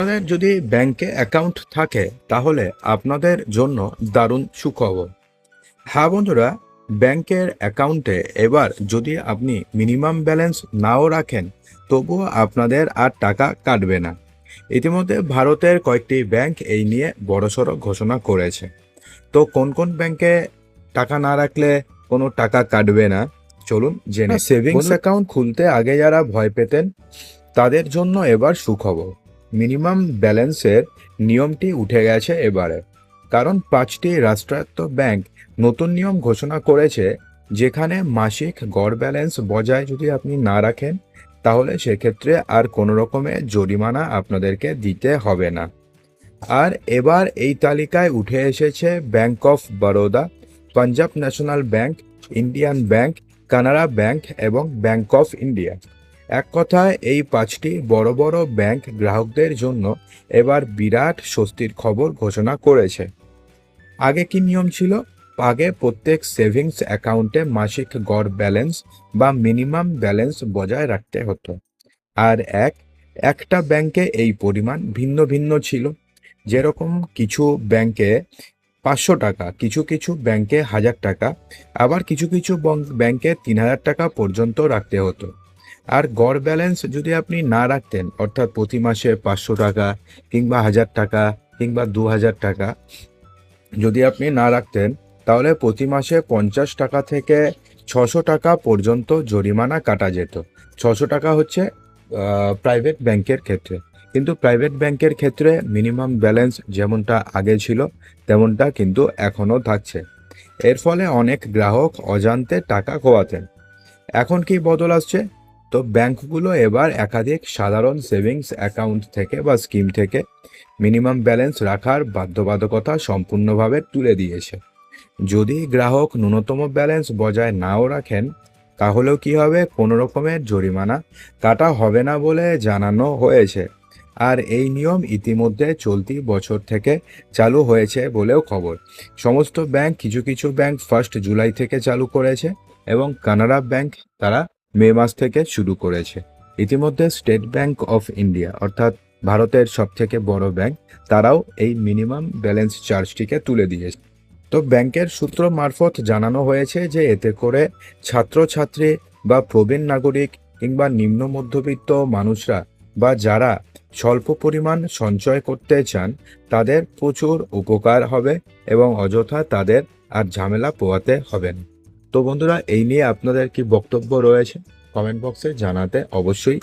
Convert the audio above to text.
আপনাদের যদি ব্যাংকে অ্যাকাউন্ট থাকে তাহলে আপনাদের জন্য দারুণ সুখবর। হ্যাঁ বন্ধুরা ব্যাংকের অ্যাকাউন্টে এবার যদি আপনি মিনিমাম ব্যালেন্স নাও রাখেন তবুও আপনাদের আর টাকা কাটবে না। ইতিমধ্যে ভারতের কয়েকটি ব্যাংক এই নিয়ে বড়সড় ঘোষণা করেছে। তো কোন কোন ব্যাংকে টাকা না রাখলে কোনো টাকা কাটবে না? চলুন জেনে সেভিংস অ্যাকাউন্ট খুলতে আগে যারা ভয় পেতেন তাদের জন্য এবার সুখবর। মিনিমাম ব্যালেন্সের নিয়মটি উঠে গেছে এবারে। কারণ পাঁচটি রাষ্ট্রায়ত্ত ব্যাংক নতুন নিয়ম ঘোষণা করেছে, যেখানে মাসিক গড় ব্যালেন্স বজায় যদি আপনি না রাখেন, তাহলে সেক্ষেত্রে আর কোনো রকমের জরিমানা আপনাদেরকে দিতে হবে না। আর এবার এই তালিকায় উঠে এসেছে bank of Baroda, Punjab national bank, Indian bank, Canara bank এবং ব্যাংক অফ ইন্ডিয়া। এক কথায়, এই পাঁচটি বড় বড় ব্যাংক গ্রাহকদের জন্য এবার বিরাট স্বস্তির খবর ঘোষণা করেছে। আগে কি নিয়ম ছিল? আগে প্রত্যেক সেভিংস অ্যাকাউন্টে মাসিক গড় ব্যালেন্স বা মিনিমাম ব্যালেন্স বজায় রাখতে হতো। আর এক, একটা ব্যাংকে এই পরিমাণ ভিন্ন ভিন্ন ছিল। যেরকম কিছু ব্যাংকে পাঁচশো টাকা, কিছু কিছু ব্যাংকে হাজার টাকা, আবার কিছু কিছু ব্যাংকে তিন হাজার টাকা পর্যন্ত রাখতে হতো। আর গড় ব্যালেন্স যদি আপনি না রাখতেন, অর্থাৎ প্রতি মাসে পাঁচশো টাকা কিংবা হাজার টাকা কিংবা দু হাজার টাকা যদি আপনি না রাখতেন, তাহলে প্রতি মাসে পঞ্চাশ টাকা থেকে ছশো টাকা পর্যন্ত জরিমানা কাটা যেত। ছশো টাকা হচ্ছে প্রাইভেট ব্যাংকের ক্ষেত্রে। কিন্তু প্রাইভেট ব্যাংকের ক্ষেত্রে মিনিমাম ব্যালেন্স যেমনটা আগে ছিল, তেমনটা কিন্তু এখনও থাকছে। এর ফলে অনেক গ্রাহক অজান্তে টাকা খোয়াতেন। এখন কি বদল আসছে? তো ব্যাংকগুলো এবার একাধিক সাধারণ সেভিংস অ্যাকাউন্ট থেকে বা স্কিম থেকে মিনিমাম ব্যালেন্স রাখার বাধ্যবাধকতা সম্পূর্ণভাবে তুলে দিয়েছে। যদি গ্রাহক ন্যূনতম ব্যালেন্স বজায় নাও রাখেন, তাহলেও কি হবে? কোনো রকমের জরিমানা? কাটা হবে না বলে জানানো হয়েছে। আর এই নিয়ম ইতিমধ্যে চলতি বছর থেকে চালু হয়েছে বলেও খবর। সমস্ত ব্যাংক কিছু কিছু ব্যাংক ফার্স্ট জুলাই থেকে চালু করেছে এবং কানাড়া ব্যাংক তারা মে মাস থেকে শুরু করেছে। ইতিমধ্যে স্টেট ব্যাংক অফ ইন্ডিয়া অর্থাৎ ভারতের সবথেকে বড় ব্যাংক, তারাও এই মিনিমাম ব্যালেন্স চার্জটিকে তুলে দিয়েছে। তো ব্যাংকের সূত্র মারফত জানানো হয়েছে যে এতে করে ছাত্রছাত্রী বা প্রবীণ নাগরিক কিংবা নিম্ন মধ্যবিত্ত মানুষরা বা যারা স্বল্প পরিমাণ সঞ্চয় করতে চান, তাদের প্রচুর উপকার হবে এবং অযথা তাদের আর ঝামেলা পোয়াতে হবে না। তো বন্ধুরা এই নিয়ে আপনাদের কি বক্তব্য রয়েছে? কমেন্ট বক্সে জানাতে অবশ্যই